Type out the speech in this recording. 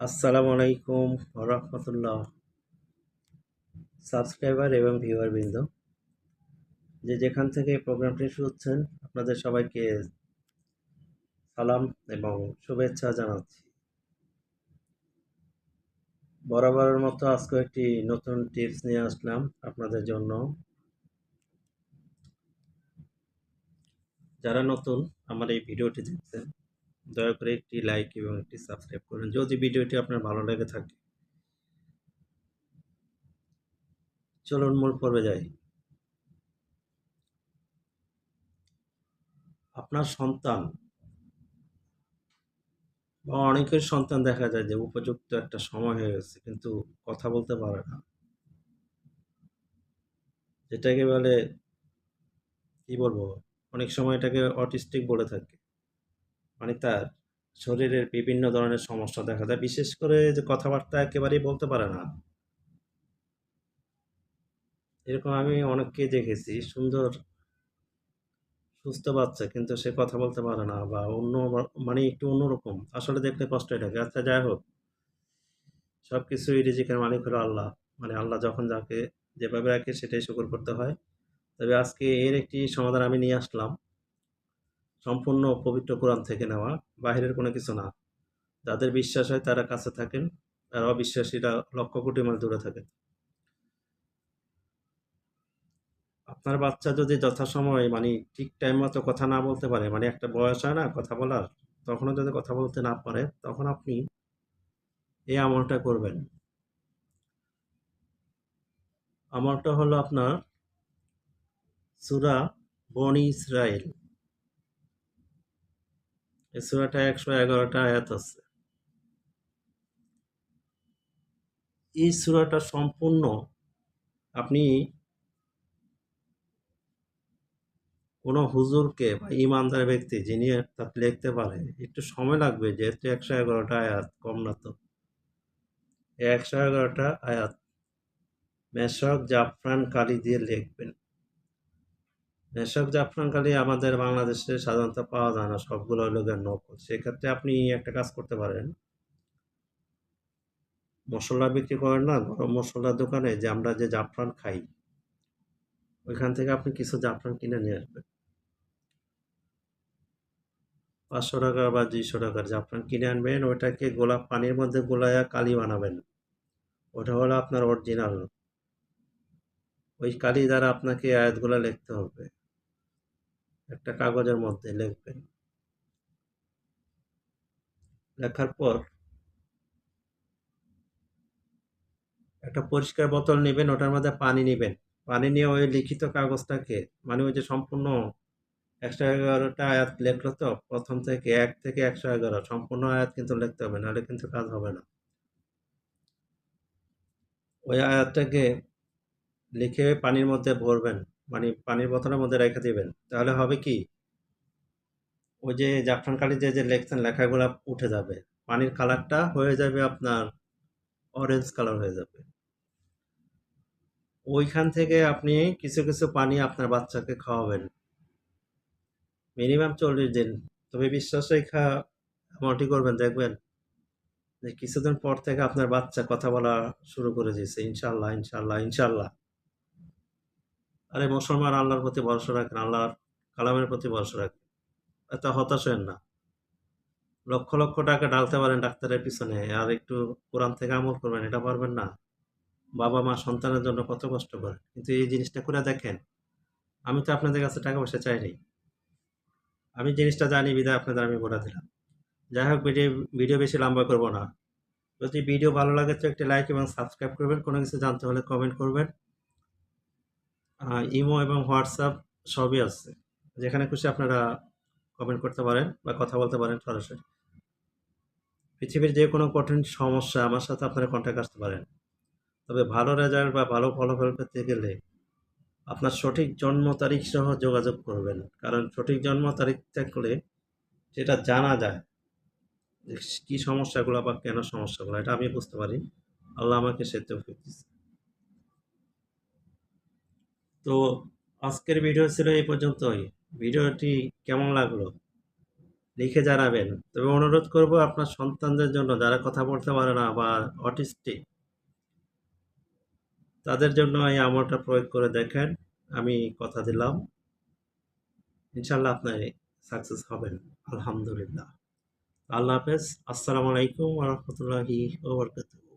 আসসালামু আলাইকুম রহমতুল্লাহ সাবস্ক্রাইবার এবং ভিউয়ার বৃন্দ যে যেখান থেকে প্রোগ্রামটি শুনছেন আপনাদের সবাইকে সালাম এবং শুভেচ্ছা জানাচ্ছি। বরাবরের মতো আজকে একটি নতুন টিপস নিয়ে আসলাম আপনাদের জন্য। যারা নতুন আমার এই ভিডিওটি দেখছেন দয়া করে একটি লাইক এবং একটি সাবস্ক্রাইব করুন। যদি ভিডিওটি আপনার ভালো লেগে থাকে, চলুন মূল পর্বে যাই। আপনার সন্তান বা অনেকের সন্তান দেখা যায় যে উপযুক্ত একটা সময় হয়ে গেছে, কিন্তু কথা বলতে পারে না। যেটাকে বলে, কি বলব? অনেক সময় এটাকে অটিস্টিক বলে থাকে। মানে তার শরীরের বিভিন্ন ধরনের সমস্যা দেখা যায় বিশেষ করে যে কথাবার্তা একেবারেই বলতে পারে না। এরকম আমি অনেককে দেখেছি, সুন্দর, সুস্থ বাচ্চা, কিন্তু সে কথা বলতে পারে না বা অন্য মানে একটু অন্যরকম। আসলে দেখলে কষ্টই লাগে। আচ্ছা যাই হোক। সব কিছুই রিজিকের মালিক হলো আল্লাহ। মানে আল্লাহ যখন যাকে যেভাবে রাখে সেটাই শুকর করতে হয়। তবে আজকে এর একটি সমাধান আমি নিয়ে আসলাম। সম্পূর্ণ পবিত্র কোরআন থেকে নেওয়া, বাহিরের কোনো কিছু না। যাদের বিশ্বাস হয় তারা কাছে থাকেন, আর অবিশ্বাসীরা লক্ষ কোটি মাইল দূরে থাকেন। আপনার বাচ্চা যদি যথাসময়ে মানে ঠিক টাইম মতো কথা না বলতে পারে মানে একটা বয়স হয় না, কথা বলার, তখনও যদি কথা বলতে না পারে, তখন আপনি এই আমলটা করবেন। আমলটা হলো আপনার সুরা বনি ইসরায়েল এই সুরাটা একশো এগারোটা আয়াত আছে। এই সুরাটা সম্পূর্ণ আপনি কোনো হুজুরকে বা ইমানদার ব্যক্তি যিনি তাতে লিখতে পারে, একটু সময় লাগবে যেহেতু একশো এগারোটা আয়াত, কম না তো। একশো এগারোটা আয়াত। মেশক জাফরান কালি দিয়ে লিখবেন। মেশক জাফরান কালি আমাদের বাংলাদেশে সাধারণত পাওয়া যায় না, সবগুলো গিয়ে নকল। সেক্ষেত্রে আপনি একটা কাজ করতে পারেন। মশলা বিক্রি করেন না, গরম মশলার দোকানে যে আমরা যে জাফরান খাই, ওইখান থেকে আপনি কিছু জাফরান কিনে নিয়ে আসবেন। পাঁচশো টাকা বা দুইশো টাকার জাফরান কিনে আনবেন, ওইটাকে গোলাপ পানির মধ্যে গোলায়া কালি বানাবেন। ওটা হলো আপনার অরিজিনাল ওই কালি দ্বারা আপনাকে আয়াতগুলো লিখতে হবে। একটা কাগজের মধ্যে লিখবেন লেখার পর একটা পরিষ্কার বোতল নেবেন, ওটার মধ্যে পানি নেবেন। পানি নিয়ে ওই লিখিত কাগজটাকে মানে ওই যে সম্পূর্ণ একশো এগারোটা আয়াত লেখলো তো, প্রথম থেকে এক থেকে একশো এগারো, সম্পূর্ণ আয়াত কিন্তু লিখতে হবে, নাহলে কিন্তু কাজ হবে না। ওই আয়াতটাকে লিখে পানির মধ্যে ভরবেন। মানে পানির বোতলের মধ্যে রেখে দিবেন। তাহলে হবে কি? ওই যে জাফরান কালি যে যে লেখছেন লেখাগুলো উঠে যাবে। পানির কালারটা হয়ে যাবে আপনার অরেঞ্জ কালার হয়ে যাবে। ওইখান থেকে আপনি কিছু কিছু পানি আপনার বাচ্চাকে খাওয়াবেন। মিনিমাম চল্লিশ দিন। তবে বিশ্বাস রেখা এমনটি করবেন, দেখবেন যে কিছুদিন পর থেকে আপনার বাচ্চা কথা বলা শুরু করে দিয়েছে, ইনশাল্লাহ ইনশাল্লাহ ইনশাল্লাহ। আরে মুসলমান আল্লাহর প্রতি ভরসা রাখেন, আল্লাহর কালামের প্রতি ভরসা রাখেন। এত হতাশ হেন না। লক্ষ লক্ষ টাকা ডালতে পারেন ডাক্তারের পিছনে, আর একটু কোরআন থেকে আমল করবেন, এটা পারবেন না। বাবা মা সন্তানের জন্য কত কষ্ট করে কিন্তু এই জিনিসটা করে দেখেন, আমি তো আপনাদের কাছে টাকা পয়সা চাইনি। আমি জিনিসটা জানি, বিদায় আপনাদের আমি বলে দিলাম। যাই হোক, ভিডিও ভিডিও বেশি লম্বা করব না। যদি ভিডিও ভালো লাগে তো একটি লাইক এবং সাবস্ক্রাইব করবেন, কোনো কিছু জানতে হলে কমেন্ট করবেন। ইমো এবং হোয়াটসঅ্যাপ সবই আছে। যেখানে খুশি আপনারা কমেন্ট করতে পারেন বা কথা বলতে পারেন সরাসরি। পৃথিবীর যে কোনো কঠিন সমস্যা আমার সাথে আপনারা কন্ট্যাক্ট আসতে পারেন। তবে ভালো রেজাল্ট বা ভালো ফলাফল পেতে গেলে আপনার সঠিক জন্ম তারিখ সহ যোগাযোগ করবেন। কারণ সঠিক জন্ম তারিখ থাকলে সেটা জানা যায় যে কী সমস্যাগুলো বা কেন সমস্যাগুলো, এটা আমি বুঝতে পারি। আল্লাহ আমাকে সে তৌফিক দিচ্ছে তো আজকের ভিডিও ছিল এই পর্যন্তই ভিডিওটি কেমন লাগল লিখে জানাবেন। তবে অনুরোধ করব আপনার সন্তানদের জন্য, যারা কথা বলতে পারে না বা অটিস্টিক তাদের জন্য এই আমলটা প্রয়োগ করে দেখেন। আমি কথা দিলাম। ইনশাআল্লাহ আপনি সাকসেস হবেন। আলহামদুলিল্লাহ। আল্লাহ হাফেজ। আসসালামু আলাইকুম ওয়া রাহমাতুল্লাহি ওয়া বারাকাতুহু।